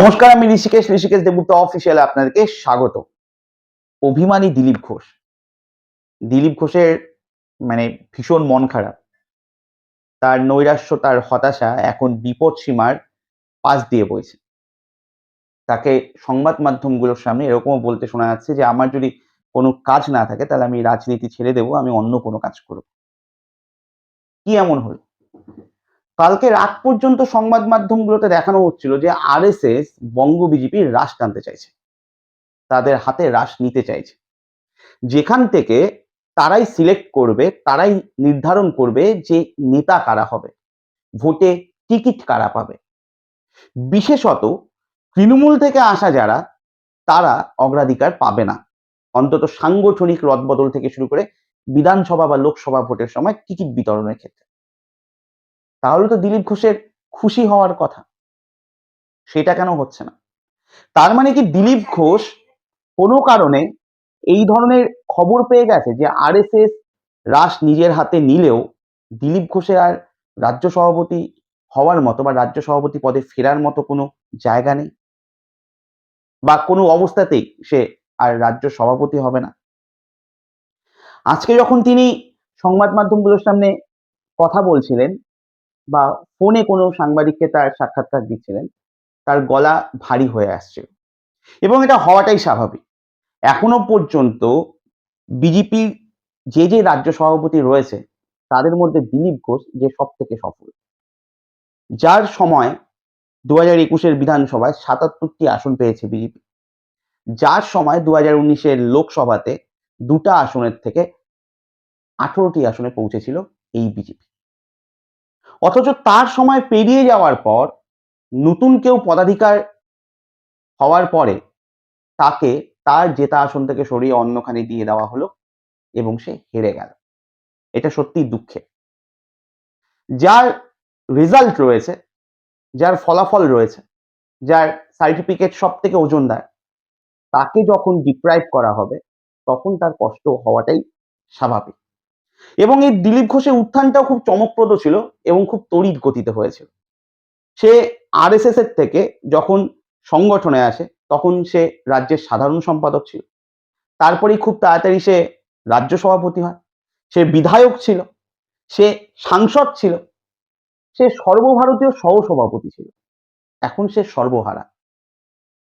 নমস্কার, আমি ঋষিকেশ ঋষিকেশ দেবগুপ্ত অফিসিয়ালে আপনাদেরকে স্বাগত অভিমানী দিলীপ ঘোষ। দিলীপ ঘোষের মানে ভীষণ মন খারাপ। তার নৈরাশ্য, তার হতাশা এখন বিপদ সীমার পাশ দিয়ে বইছে। তাকে সংবাদ মাধ্যমগুলোর সামনে এরকমও বলতে শোনা যাচ্ছে যে, আমার যদি কোনো কাজ না থাকে, তাহলে আমি রাজনীতি ছেড়ে দেবো, আমি অন্য কোনো কাজ করব। কি এমন হলো? কালকে রাত পর্যন্ত সংবাদ মাধ্যমগুলোতে দেখানো হচ্ছিল যে আরএসএস বঙ্গ বিজেপির রাশ টানতে চাইছে। তাদের হাতে রাশ নিতে চাইছে। যেখান থেকে তারাই সিলেক্ট করবে, তারাই নির্ধারণ করবে যে নেতা কারা হবে। ভোটে টিকিট কারা পাবে। বিশেষত তৃণমূল থেকে আসা যারা, তারা অগ্রাধিকার পাবে না। অন্তত সাংগঠনিক রদবদল থেকে শুরু করে বিধানসভা বা লোকসভা ভোটের সময় টিকিট বিতরণের ক্ষেত্রে। তাহলে তো দিলীপ ঘোষের খুশি হওয়ার কথা। সেটা কেন হচ্ছে না? তার মানে কি দিলীপ ঘোষ কোনো কারণে এই ধরনের খবর পেয়ে গেছে যে আরএসএস রাস নিজের হাতে নিলেও দিলীপ ঘোষের আর রাজ্য সভাপতি হওয়ার মতো বা রাজ্য সভাপতি পদে ফেরার মতো কোনো জায়গা নেই? বা কোনো অবস্থাতেই সে আর রাজ্য সভাপতি হবে না? আজকে যখন তিনি সংবাদ মাধ্যমগুলোর সামনে কথা বলছিলেন বা ফোনে কোনো সাংবাদিককে তার সাক্ষাৎকার দিচ্ছিলেন, তার গলা ভারী হয়ে আসছে এবং এটা হওয়াটাই স্বাভাবিক। এখনও পর্যন্ত বিজেপির যে যে রাজ্য সভাপতি রয়েছে, তাদের মধ্যে দিলীপ ঘোষ যে সব থেকে সফল। যার সময় দু হাজার একুশের বিধানসভায় সাতাত্তরটি আসন পেয়েছে বিজেপি যার সময় দু হাজার উনিশের লোকসভাতে দুটা আসনের থেকে আঠেরোটি আসনে পৌঁছেছিল এই বিজেপি অথচ তার সময় পেরিয়ে যাওয়ার পর, নতুন কেউ পদাধিকার হওয়ার পরে তাকে তার জেতা আসন থেকে সরিয়ে অন্যখানে দিয়ে দেওয়া হলো এবং সে হেরে গেল। এটা সত্যি দুঃখে যার রেজাল্ট রয়েছে, যার ফলাফল রয়েছে, যার সার্টিফিকেট সব থেকে ওজনদার, তাকে যখন ডিপ্রাইভ করা হবে, তখন তার কষ্ট হওয়াটাই স্বাভাবিক। এবং এই দিলীপ ঘোষের উত্থানটাও খুব চমকপ্রদ ছিল এবং খুব তড়িৎ গতিতে হয়েছিল। সে আরএসএস এর থেকে যখন সংগঠনে আসে, তখন সে রাজ্যের সাধারণ সম্পাদক ছিল। তারপরেই খুব তাড়াতাড়ি সে রাজ্য সভাপতি হয়। সে বিধায়ক ছিল। সে সাংসদ ছিল। সে সর্বভারতীয় সহসভাপতি ছিল। এখন সে সর্বহারা।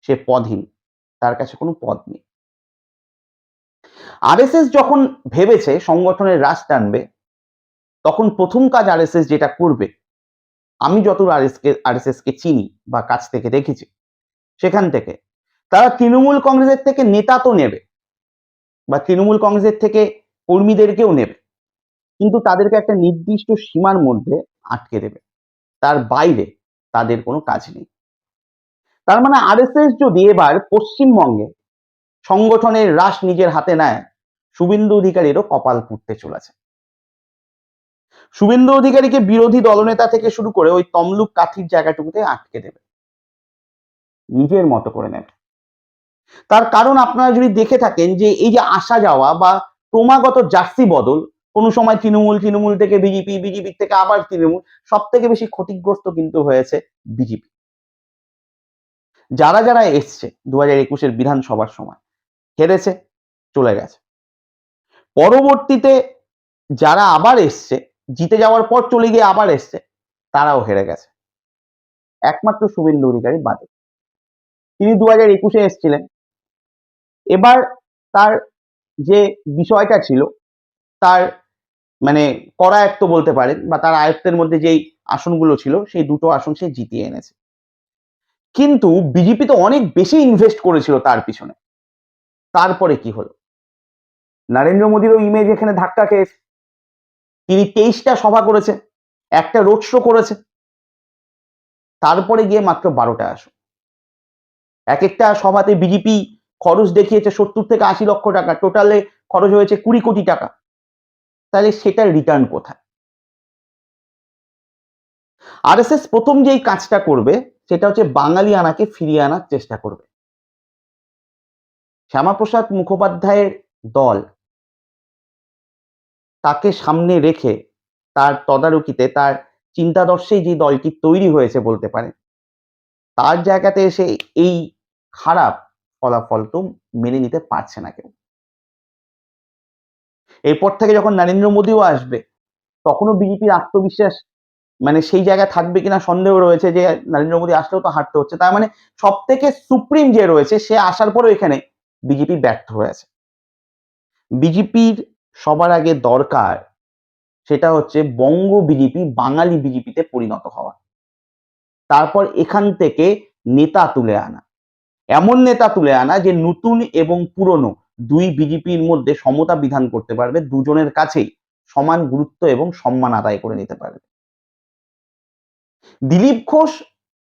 সে পদহীন। তার কাছে কোনো পদ নেই। আরএসএস যখন ভেবেছে সংগঠনের রাশ টানবে, তখন প্রথম কাজ আরএসএস যেটা করবে, আমি যতদূর আরএসকে আরএসএস কে চিনি বা কাছ থেকে দেখেছি, সেখান থেকে, তারা তৃণমূল কংগ্রেসের থেকে নেতা তো নেবে, বা তৃণমূল কংগ্রেসের থেকে কর্মীদেরকেও নেবে, কিন্তু তাদেরকে একটা নির্দিষ্ট সীমার মধ্যে আটকে দেবে, তার বাইরে তাদের কোনো কাজ নেই। তার মানে আরএসএস যদি এবার পশ্চিমবঙ্গে সংগঠনের রাশ নিজের হাতে নেয় শুভেন্দু অধিকারীরও কপাল পুড়তে চলেছে। শুভেন্দু অধিকারীকে বিরোধী দলনেতা থেকে শুরু করে ওই তমলুক কাঠির জায়গাটুকুতে আটকে দেবে। নিজের মতো করে নেবে। তার কারণ আপনারা যদি দেখে থাকেন যে এই যে আসা যাওয়া বা ক্রমাগত জার্সি বদল, কোনো সময় তৃণমূল তৃণমূল থেকে বিজেপি বিজেপি থেকে আবার তৃণমূল সব থেকে বেশি ক্ষতিগ্রস্ত কিন্তু হয়েছে বিজেপি। যারা যারা এসছে দু হাজার একুশের বিধানসভার সময়, হেরেছে, চলে গেছে। পরবর্তীতে যারা আবার এসছে, জিতে যাওয়ার পর চলে গিয়ে আবার এসছে, তারাও হেরে গেছে। একমাত্র শুভেন্দু অধিকারী বাদে। তিনি দু হাজার একুশে এসছিলেন। এবার তার যে বিষয়টা ছিল, তার মানে করায়ত্ত বলতে পারেন বা তার আয়ত্তের মধ্যে যেই আসনগুলো ছিল, সেই দুটো আসন সে জিতিয়ে এনেছে। কিন্তু বিজেপি তো অনেক বেশি ইনভেস্ট করেছিল তার পিছনে। তারপরে কি হলো? নরেন্দ্র মোদীরও ইমেজ এখানে ধাক্কা খেয়েছে। তিনি তেইশটা সভা করেছে একটা রোড শো করেছে তারপরে গিয়ে মাত্র বারোটা আসন। এক একটা সভাতে বিজেপি খরচ দেখিয়েছে সত্তর থেকে আশি লক্ষ টাকা টোটালে খরচ হয়েছে কুড়ি কোটি টাকা। তাহলে সেটার রিটার্ন কোথায়? আরএসএস প্রথম যেই কাজটা করবে, সেটা হচ্ছে বাঙালি আনাকে ফিরিয়ে আনার চেষ্টা করবে। শ্যামাপ্রসাদ মুখোপাধ্যায়ের দল তাকে সামনে রেখে তার তদারকিতে, তার চিন্তাদর্শে যে দলটি তৈরি হয়েছে বলতে পারে তার জায়গাতে এসে এই খারাপ ফলাফল তো মেনে নিতে পারছে না কেউ। এরপর থেকে যখন নরেন্দ্র মোদীও আসবে, তখনও বিজেপির আত্মবিশ্বাস মানে সেই জায়গায় থাকবে কিনা সন্দেহ রয়েছে যে নরেন্দ্র মোদী আসলেও তো হারতে হচ্ছে। তার মানে সব থেকে সুপ্রিম যে রয়েছে, সে আসার পরেও এখানে বিজেপি ব্যর্থ হয়েছে বিজেপির সবার আগে দরকার সেটা হচ্ছে বঙ্গ বিজেপি বাঙালি বিজেপিতে পরিণত হওয়া। তারপর এখান থেকে নেতা তুলে আনা। এমন নেতা তুলে আনা যে নতুন এবং পুরনো দুই বিজেপির মধ্যে সমতা বিধান করতে পারবে, দুজনের কাছেই সমান গুরুত্ব এবং সম্মান আদায় করে নিতে পারবে। দিলীপ ঘোষ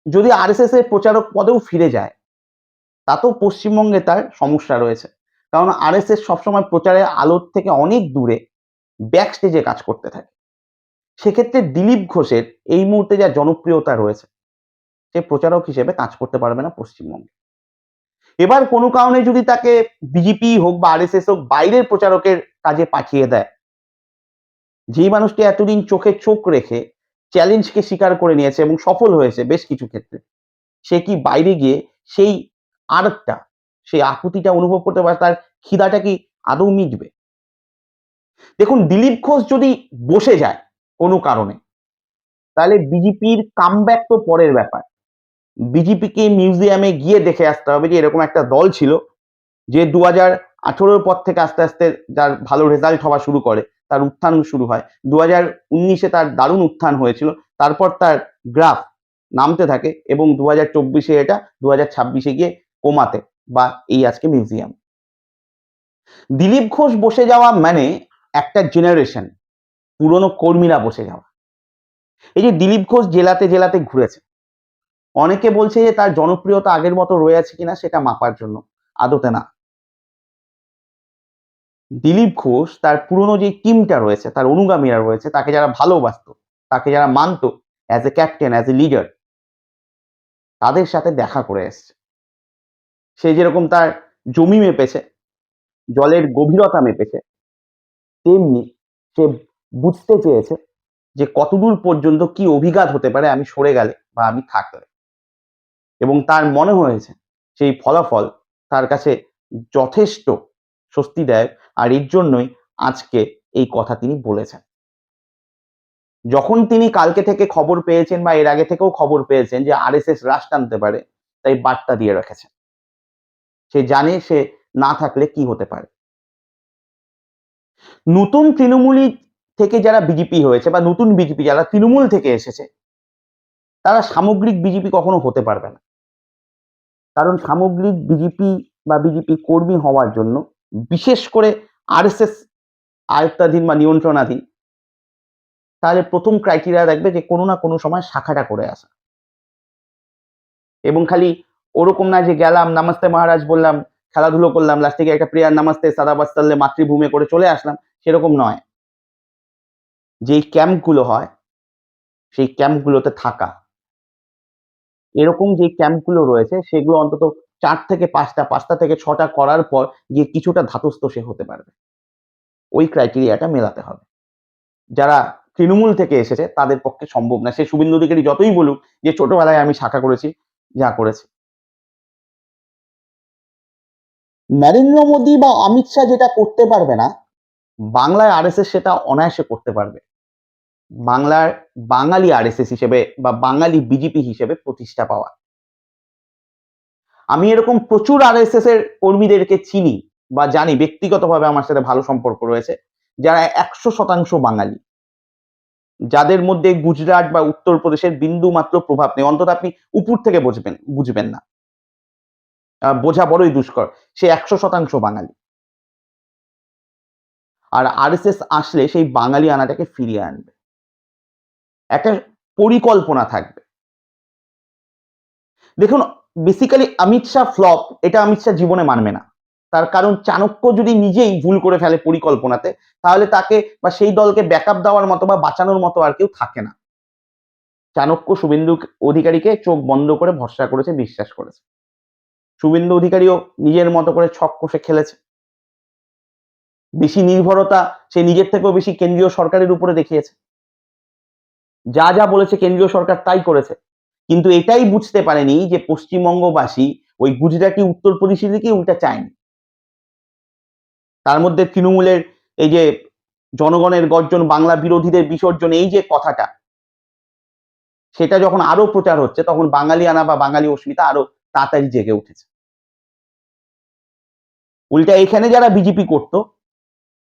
যদি আরএসএস এর প্রচারক পদেও ফিরে যায়, তাতেও পশ্চিমবঙ্গে তার সমস্যা রয়েছে। কারণ আর আরএসএস সবসময় প্রচারের আলোর থেকে অনেক দূরে ব্যাক স্টেজে কাজ করতে থাকে। সেক্ষেত্রে দিলীপ ঘোষের এই মুহূর্তে যা জনপ্রিয়তা রয়েছে, সে প্রচারক হিসেবে কাজ করতে পারবে না পশ্চিমবঙ্গে। এবার কোনো কারণে যদি তাকে বিজেপি হোক বা আরএসএস হোক বাইরের প্রচারকের কাজে পাঠিয়ে দেয়, যেই মানুষটি এতদিন চোখে চোখ রেখে চ্যালেঞ্জকে স্বীকার করে নিয়েছে এবং সফল হয়েছে বেশ কিছু ক্ষেত্রে, সে কি বাইরে গিয়ে সেই আরেকটা সেই আকুতিটা অনুভব করতে পারে, তার খিদাটা কি আদৌ মিটবে? দেখুন, দিলীপ ঘোষ যদি বসে যায় কোনো কারণে, তাহলে বিজেপির কামব্যাক তো পরের ব্যাপার। বিজেপিকে মিউজিয়ামে গিয়ে দেখে আসতে হবে যে, এরকম একটা দল ছিল যে দু হাজার আঠেরোর পর থেকে আস্তে আস্তে যার ভালো রেজাল্ট হওয়া শুরু করে, তার উত্থান শুরু হয়। দু হাজার উনিশে তার দারুণ উত্থান হয়েছিল, তারপর তার গ্রাফ নামতে থাকে এবং দু হাজার চব্বিশে এটা দু হাজার ছাব্বিশে গিয়ে কমাতে। বা এই আজকে মিউজিয়াম দিলীপ ঘোষ বসে যাওয়া মানে একটা জেনারেশন পুরনো কর্মীরা বসে যাওয়া। এই যে দিলীপ ঘোষ জেলাতে জেলাতে ঘুরেছে, অনেকে বলছে যে তার জনপ্রিয়তা আগের মতো রয়ে আছে কিনা সেটা মাপার জন্য, আদতে না। দিলীপ ঘোষ তার পুরনো যে টিমটা রয়েছে, তার অনুগামীরা রয়েছে, তাকে যারা ভালোবাসতো, তাকে যারা মানতো as a captain as a leader তাদের সাথে দেখা করে এসছে। সে যেরকম তার জমি মেপেছে, জলের গভীরতা মেপেছে, তেমনি সে বুঝতে চেয়েছে যে কতদূর পর্যন্ত কি অভিঘাত হতে পারে আমি সরে গেলে বা আমি থাকলে এবং তার মনে হয়েছে সেই ফলাফল তার কাছে যথেষ্ট স্বস্তি দেয় আর এর জন্যই আজকে এই কথা তিনি বলেছেন। যখন তিনি কালকে থেকে খবর পেয়েছেন বা এর আগে থেকেও খবর পেয়েছেন যে আরএসএস রাশ টানতে পারে, তাই বার্তা দিয়ে রেখেছেন। সে জানে সে না থাকলে কি হতে পারে। নতুন তৃণমূলী থেকে যারা বিজেপি হয়েছে বা নতুন বিজেপি যারা তৃণমূল থেকে এসেছে, তারা সামগ্রিক বিজেপি কখনো হতে পারবে না। কারণ সামগ্রিক বিজেপি বা বিজেপি কর্মী হওয়ার জন্য বিশেষ করে আরএসএস আয়ত্তাধীন বা নিয়ন্ত্রণাধীন, তাহলে প্রথম ক্রাইটেরিয়া দেখবে যে কোনো না কোনো সময় শাখাটা করে আসা। এবং খালি ওরকম না যে গেলাম, নামাস্তে মহারাজ বললাম, খেলাধুলো করলাম লাস্টে গিয়ে একটা প্রিয়ার নামাস্তে, সাদা বাস্তাল্লে মাতৃভূমে করে চলে আসলাম, সেরকম নয়। যেই ক্যাম্পগুলো হয়, সেই ক্যাম্পগুলোতে থাকা। এরকম যে ক্যাম্পগুলো রয়েছে, সেগুলো অন্তত চার থেকে পাঁচটা পাঁচটা থেকে ছটা করার পর গিয়ে কিছুটা ধাতস্থ সে হতে পারবে। ওই ক্রাইটেরিয়াটা মেলাতে হবে। যারা তৃণমূল থেকে এসেছে, তাদের পক্ষে সম্ভব না। সে শুভেন্দু অধিকারী যতই বলুক যে, ছোটবেলায় আমি শাখা করেছি, যা করেছি। নরেন্দ্র মোদী বা অমিত শাহ যেটা করতে পারবে না, বাংলায় আরএসএস সেটা অনায়াসে করতে পারবে। বাংলার বাঙালি আরএসএস হিসেবে বা বাঙালি বিজেপি হিসেবে প্রতিষ্ঠা পাওয়া। আমি এরকম প্রচুর আরএসএস এর কর্মীদেরকে চিনি বা জানি, ব্যক্তিগতভাবে আমার সাথে ভালো সম্পর্ক রয়েছে, যারা একশো শতাংশ বাঙালি। যাদের মধ্যে গুজরাট বা উত্তরপ্রদেশের বিন্দু মাত্র প্রভাব নেই, অন্তত আপনি উপর থেকে বুঝবেন বুঝবেন না। বোঝা বড়ই দুষ্কর। সে একশো শতাংশ বাঙালি। আর আরএসএস আসলে সেই বাঙালি আনাটাকে ফিরিয়ে আনবে। একটা পরিকল্পনা থাকবে। দেখুন বেসিক্যালি অমিত শাহ ফ্লপ এটা অমিত শাহ জীবনে মানবে না। তার কারণ চাণক্য যদি নিজেই ভুল করে ফেলে পরিকল্পনাতে, তাহলে তাকে বা সেই দলকে ব্যাকআপ দেওয়ার মতো বা বাঁচানোর মতো আর কেউ থাকে না। চাণক্য শুভেন্দু অধিকারীকে চোখ বন্ধ করে ভরসা করেছে, বিশ্বাস করেছে। শুভেন্দু অধিকারীও নিজের মতো করে ছক কষে খেলেছে। বেশি নির্ভরতা সে নিজের থেকেও বেশি কেন্দ্রীয় সরকারের উপরে দেখিয়েছে। যা যা বলেছে কেন্দ্রীয় সরকার তাই করেছে। কিন্তু এটাই বুঝতে পারেনি যে পশ্চিমবঙ্গবাসী ওই গুজরাটি উত্তরপ্রদেশী দিকে উল্টা চায়নি। তার মধ্যে তৃণমূলের এই যে জনগণের গর্জন, বাংলা বিরোধীদের বিসর্জন, এই যে কথাটা, সেটা যখন আরও প্রচার হচ্ছে, তখন বাঙালি আনা বা বাঙালি অস্মিতা আরও তাড়াতাড়ি জেগে উঠেছে। উল্টা এখানে যারা বিজেপি করতো,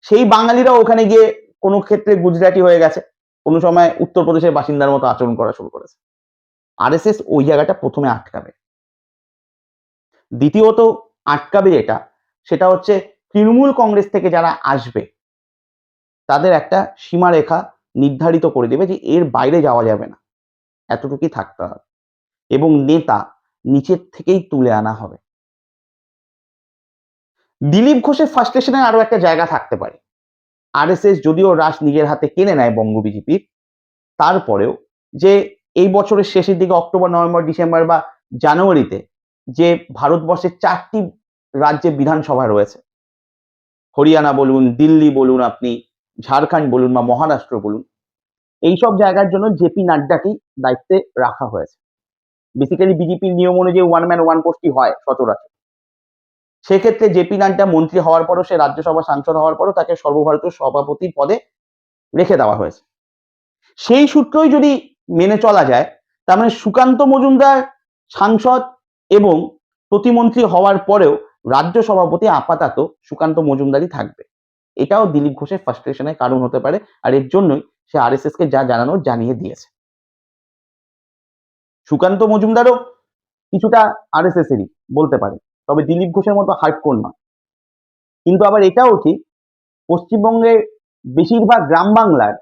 সেই বাঙালিরা ওখানে গিয়ে কোনো ক্ষেত্রে গুজরাটি হয়ে গেছে, কোনো সময় উত্তরপ্রদেশের বাসিন্দার মতো আচরণ করা শুরু করেছে। আরএসএস ওই জায়গাটা প্রথমে আটকাবে। দ্বিতীয়ত আটকাবে যেটা, সেটা হচ্ছে তৃণমূল কংগ্রেস থেকে যারা আসবে, তাদের একটা সীমারেখা নির্ধারিত করে দেবে যে এর বাইরে যাওয়া যাবে না। এতটুকুই থাকতে হবে। এবং নেতা নিচের থেকেই তুলে আনা হবে। দিলীপ ঘোষের ফার্স্টেশনের আরও একটা জায়গা থাকতে পারে। আরএসএস যদিও রাস নিজের হাতে কেনে নেয় বঙ্গ বিজেপির, তারপরেও যে এই বছরের শেষের দিকে অক্টোবর, নভেম্বর, ডিসেম্বর বা জানুয়ারিতে যে ভারতবর্ষের চারটি রাজ্যে বিধানসভা রয়েছে, হরিয়ানা বলুন, দিল্লি বলুন আপনি, ঝাড়খণ্ড বলুন বা মহারাষ্ট্র বলুন, এইসব জায়গার জন্য জেপি নাড্ডাকেই দায়িত্বে রাখা হয়েছে। বেসিক্যালি বিজেপির নিয়ম অনুযায়ী ওয়ান ম্যান ওয়ান পোস্টই হয় সচরাচর। সেক্ষেত্রে জেপি নাড্ডা মন্ত্রী হওয়ার পরও, সে রাজ্যসভা সাংসদ হওয়ার পরও তাকে সর্বভারতীয় সভাপতির পদে রেখে দেওয়া হয়েছে। সেই সূত্রই যদি মেনে চলা যায়, তার মানে সুকান্ত মজুমদার সাংসদ এবং প্রতিমন্ত্রী হওয়ার পরেও রাজ্য সভাপতি আপাতত সুকান্ত মজুমদারই থাকবে। এটাও দিলীপ ঘোষের ফার্স্ট্রেশনের কারণ হতে পারে, আর এর জন্যই সে আরএসএস কে যা জানানো জানিয়ে দিয়েছে। সুকান্ত মজুমদারও কিছুটা আরএসএস এরই, বলতে পারে। তবে দিলীপ ঘোষের মতো হার্ডকোর নয়। কিন্তু আবার এটাও ঠিক পশ্চিমবঙ্গের বেশিরভাগ গ্রাম বাংলার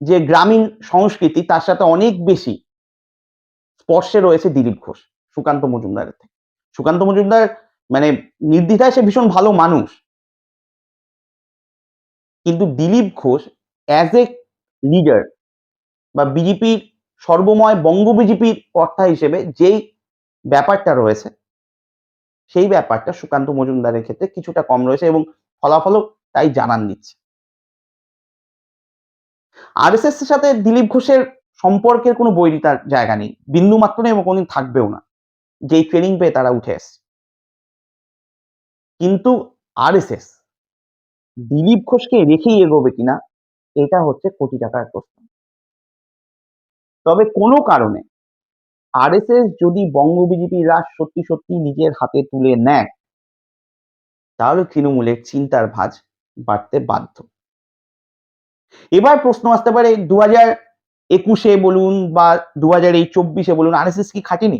যে গ্রামীণ সংস্কৃতি, তার সাথে অনেক বেশি স্পর্শে রয়েছে দিলীপ ঘোষ, সুকান্ত মজুমদারের থেকে। সুকান্ত মজুমদার মানে নির্দ্বিধায় সে ভীষণ ভালো মানুষ। কিন্তু Dilip Ghosh as a leader বা বিজেপির সর্বময় বঙ্গ বিজেপির কর্তা হিসেবে যেই ব্যাপারটা রয়েছে, সেই ব্যাপারটা সুকান্ত মজুমদারের ক্ষেত্রে কিছুটা কম রয়েছে এবং ফলাফলও তাই জানান দিচ্ছে। আরএসএস এর সাথে দিলীপ ঘোষের সম্পর্কের কোনো বৈরিতার জায়গা নেই, বিন্দু মাত্র নেই এবং কোনদিন থাকবেও না, যেই ট্রেনিং পেয়ে তারা উঠে এসছে। কিন্তু আরএসএস দিলীপ ঘোষকে রেখেই এগোবে কিনা, এটা হচ্ছে কোটি টাকার প্রশ্ন। তবে কোনো কারণে আরএসএস যদি বঙ্গ বিজেপি রাজ সত্যি সত্যি নিজের হাতে তুলে নেয়, তাহলে তৃণমূলের চিন্তার ভাঁজ বাড়তে বাধ্য। এবার প্রশ্ন আসতে পারে দু হাজার একুশে বলুন বা দু হাজার এই চব্বিশে বলুন আরএসএস কি খাটিনি?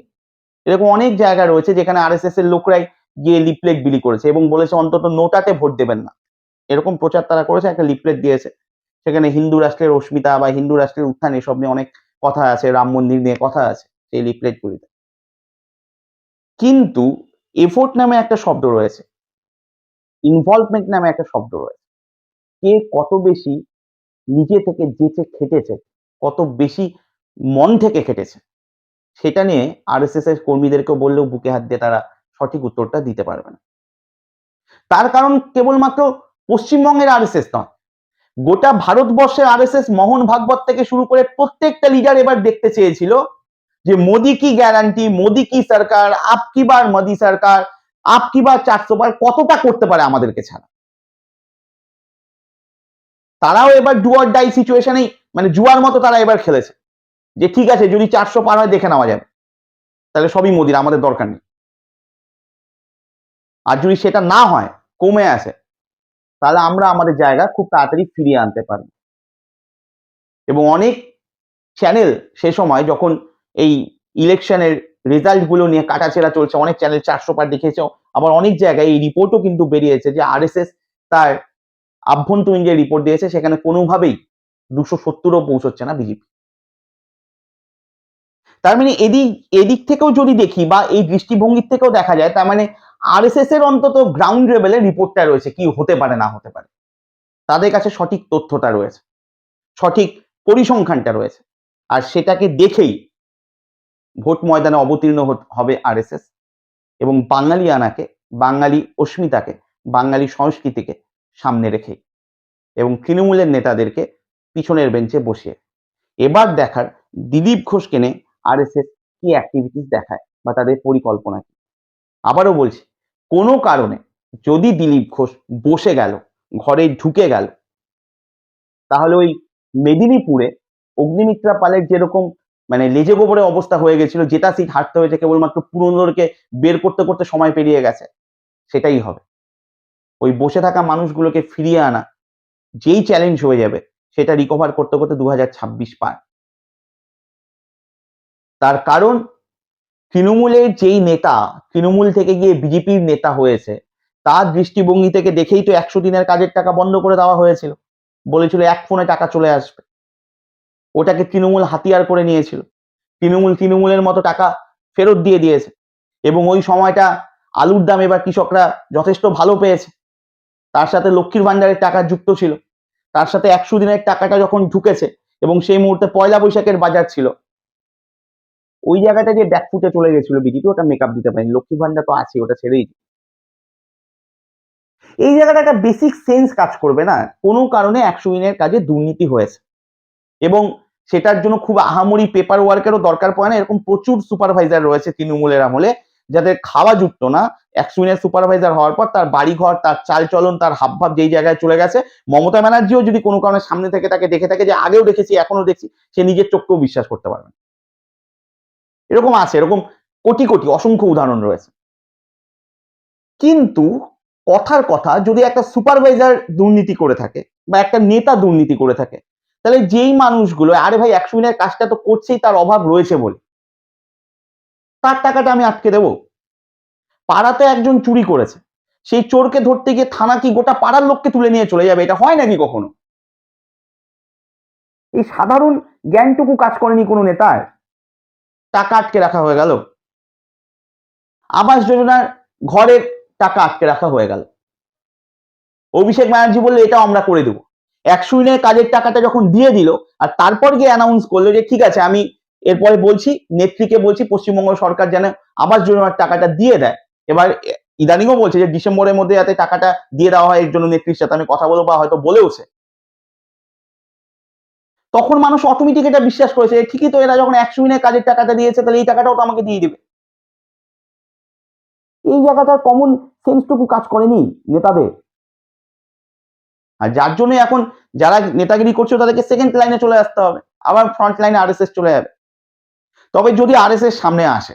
এরকম অনেক জায়গা রয়েছে যেখানে আরএসএস এর লোকরাই গিয়ে লিপলেট বিলি করেছে এবং বলেছে অন্তত নোটাতে ভোট দেবেন না। এরকম প্রচার তারা করেছে, একটা লিপলেট দিয়েছে। সেখানে হিন্দু রাষ্ট্রের অস্মিতা বা হিন্দু রাষ্ট্রের উত্থান এসব নিয়ে অনেক কথা আছে, রাম মন্দির নিয়ে কথা আছে, সেই লিফলেট গুলিতে। কিন্তু এফোর্ট নামে একটা শব্দ রয়েছে ইনভলভমেন্ট নামে একটা শব্দ রয়েছে। কে কত বেশি নিজে থেকে যেচে খেটেছে, কত বেশি মন থেকে খেটেছে, সেটা নিয়ে আরএসএস এর কর্মীদেরকে বললেও বুকে হাত দিয়ে তারা সঠিক উত্তরটা দিতে পারবে না। তার কারণ কেবলমাত্র পশ্চিমবঙ্গের আরএসএস নয় গোটা ভারতবর্ষের আরএসএস মোহন ভাগবত থেকে শুরু করে প্রত্যেকটা লিডার এবার দেখতে চেয়েছিল যে মোদি কি গ্যারান্টি মোদি কি সরকার, আপ কি বার মোদি সরকার, আপ কি বার চারশো বার, কতটা করতে পারে আমাদেরকে ছাড়া? তারাও এবার ডুয়ার ডাই সিচুয়েশনেই মানে জুয়ার মতো তারা এবার খেলেছে। যে ঠিক আছে, যদি চারশো পার হয়, দেখে নেওয়া যাবে। তাহলে সবই মোদির, আমাদের দরকার নেই। আর যদি সেটা না হয়, কমে আসে তাহলে আমরা আমাদের জায়গা খুব তাড়াতাড়ি ফিরিয়ে আনতে পারব। এবং অনেক চ্যানেল সে সময় যখন এই ইলেকশনের রেজাল্টগুলো নিয়ে কাটাছেড়া চলছে, অনেক চ্যানেল চারশো পার দেখিয়েছে, আবার অনেক জায়গায় এই রিপোর্টও কিন্তু বেরিয়েছে যে আরএসএস তার আভ্যন্তরীণ যে রিপোর্ট দিয়েছে, সেখানে কোনোভাবেই দুশো সত্তরও পৌঁছচ্ছে না বিজেপি তার মানে এদিক এদিক থেকেও যদি দেখি বা এই দৃষ্টিভঙ্গির থেকেও দেখা যায়, তার মানে আরএসএস এর অন্তত গ্রাউন্ড লেভেলে রিপোর্টটা রয়েছে, কি হতে পারে, না হতে পারে। তাদের কাছে সঠিক তথ্যটা রয়েছে, সঠিক পরিসংখ্যানটা রয়েছে, আর সেটাকে দেখেই ভোট ময়দানে অবতীর্ণ হবে আরএসএস এবং বাঙালি আনাকে, বাঙালি অস্মিতাকে, বাঙালি সংস্কৃতিকে সামনে রেখে এবং তৃণমূলের নেতাদেরকে পিছনের বেঞ্চে বসিয়ে। এবার দেখার দিলীপ ঘোষ কেনে আরএসএস কি অ্যাক্টিভিটিস দেখায় বা তাদের পরিকল্পনা কি? আবারও বলছি কোনো কারণে যদি দিলীপ ঘোষ বসে গেল, ঘরে ঢুকে গেল, তাহলে ওই মেদিনীপুরে অগ্নিমিত্রা পালের যেরকম মানে লেজে গোবরে অবস্থা হয়ে গেছিল, যেটা সিট হারতে হয়েছে, কেবলমাত্র পুরনোদেরকে বের করতে করতে সময় পেরিয়ে গেছে, সেটাই হবে। ওই বসে থাকা মানুষগুলোকে ফিরিয়ে আনা যেই চ্যালেঞ্জ হয়ে যাবে, সেটা রিকভার করতে করতে দু হাজার ছাব্বিশ তার কারণ তৃণমূলের যেই নেতা, তৃণমূল থেকে গিয়ে বিজেপির নেতা হয়েছে, তার দৃষ্টিভঙ্গি থেকে দেখেই তো একশো দিনের কাজের টাকা বন্ধ করে দেওয়া হয়েছিল। বলেছিল এক ফোনে টাকা চলে আসবে। ওটাকে তৃণমূল হাতিয়ার করে নিয়েছিল। তৃণমূল তৃণমূলের মতো টাকা ফেরত দিয়ে দিয়েছে। এবং ওই সময়টা আলুর দাম এবার কৃষকরা যথেষ্ট ভালো পেয়েছে। তার সাথে লক্ষ্মীর ভাণ্ডারের টাকা যুক্ত ছিল। তার সাথে একশো দিনের টাকাটা যখন ঢুকেছে, এবং সেই মুহূর্তে পয়লা বৈশাখের বাজার ছিল ওই জায়গাটা যে ব্যাকফুটে চলে গেছিল বিজেপি ওটা মেকআপ দিতে পারেনি। লক্ষ্মীর ভান্ডার তো আছে, ওটা ছেড়েই। এই জায়গাটা একটা বেসিক সেন্স কাজ করবে না। কোনো কারণে একশো দিনের কাজে দুর্নীতি হয়েছে। এবং সেটার জন্য খুব আহামরি পেপার ওয়ার্কেরও দরকার পড়ে না। এরকম প্রচুর সুপারভাইজার রয়েছে তৃণমূলের আমলে, যাদের খাওয়া যুক্ত না। একশো দিনের সুপারভাইজার হওয়ার পর তার বাড়িঘর, তার চালচলন, তার হাবভাব যেই জায়গায় চলে গেছে, মমতা ব্যানার্জিও যদি কোনো কারণে সামনে থেকে তাকে দেখে থাকে যে, আগেও দেখেছি এখনও দেখছি, সে নিজের চোখকেও বিশ্বাস করতে পারবে না। এরকম আছে, এরকম কোটি কোটি, অসংখ্য উদাহরণ রয়েছে। কিন্তু কথার কথা যদি একটা সুপারভাইজার দুর্নীতি করে থাকে বা একটা নেতা দুর্নীতি করে থাকে, তাহলে যেই মানুষগুলো, আরে ভাই একশো দিনের কাজটা তো করছেই, তার অভাব রয়েছে বলে। তার টাকাটা আমি আটকে দেবো। পাড়াতে একজন চুরি করেছে। সেই চোরকে ধরতে গিয়ে থানা কি গোটা পাড়ার লোককে তুলে নিয়ে চলে যাবে? এটা হয় নাকি কখনো? এই সাধারণ জ্ঞানটুকু কাজ করেনি কোনো নেতার? টাকা আটকে রাখা হয়ে গেল। আবাস যোজনার ঘরের টাকা আটকে রাখা হয়ে গেল। অভিষেক ব্যানার্জি বলল এটা আমরা করে দেবো। একশো দিনের কাজের টাকাটা যখন দিয়ে দিল, আর তারপর গিয়ে অ্যানাউন্স করল যে, ঠিক আছে, আমি এরপরে বলছি, নেত্রীকে বলছি, পশ্চিমবঙ্গ সরকার যেন আবাস যোজনার টাকাটা দিয়ে দেয়। এবার ইদানিংও বলছে যে, ডিসেম্বরের মধ্যে যাতে টাকাটা দিয়ে দেওয়া হয়, এর জন্য নেত্রীর সাথে আমি কথা বলব বা হয়তো বলেওছে। তখন মানুষ অটোমেটিক এটা বিশ্বাস করেছে ঠিকই তো এরা যখন একশো দিনের কাজের টাকাটা দিয়েছে, তাহলে এই টাকাটাও তো আমাকে দিয়ে দেবে। এই জায়গাটার কমন সেন্সটুকু কাজ করেনি নেতাদের। আর যার জন্য এখন যারা নেতাগিরি করছে, তাদেরকে সেকেন্ড লাইনে চলে আসতে হবে। আবার ফ্রন্ট লাইনে আরএসএস চলে যাবে। তবে যদি আরএসএস সামনে আসে,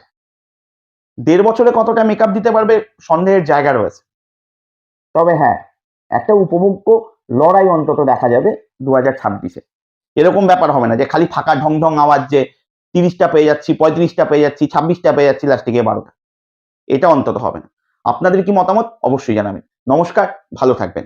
দেড় বছরে কতটা মেকআপ দিতে পারবে, সন্দেহের জায়গা রয়েছে। তবে হ্যাঁ একটা উপভোগ্য লড়াই অন্তত দেখা যাবে দু হাজার ছাব্বিশে। এরকম ব্যাপার হবে না যে খালি ফাঁকা ঢং ঢং আওয়াজ যে তিরিশটা পেয়ে যাচ্ছি, পঁয়ত্রিশটা পেয়ে যাচ্ছি, ছাব্বিশটা পেয়ে যাচ্ছি লাস্টে গিয়ে বারোটা। এটা অন্তত হবে না। আপনাদের কি মতামত? অবশ্যই জানাবেন। নমস্কার, ভালো থাকবেন।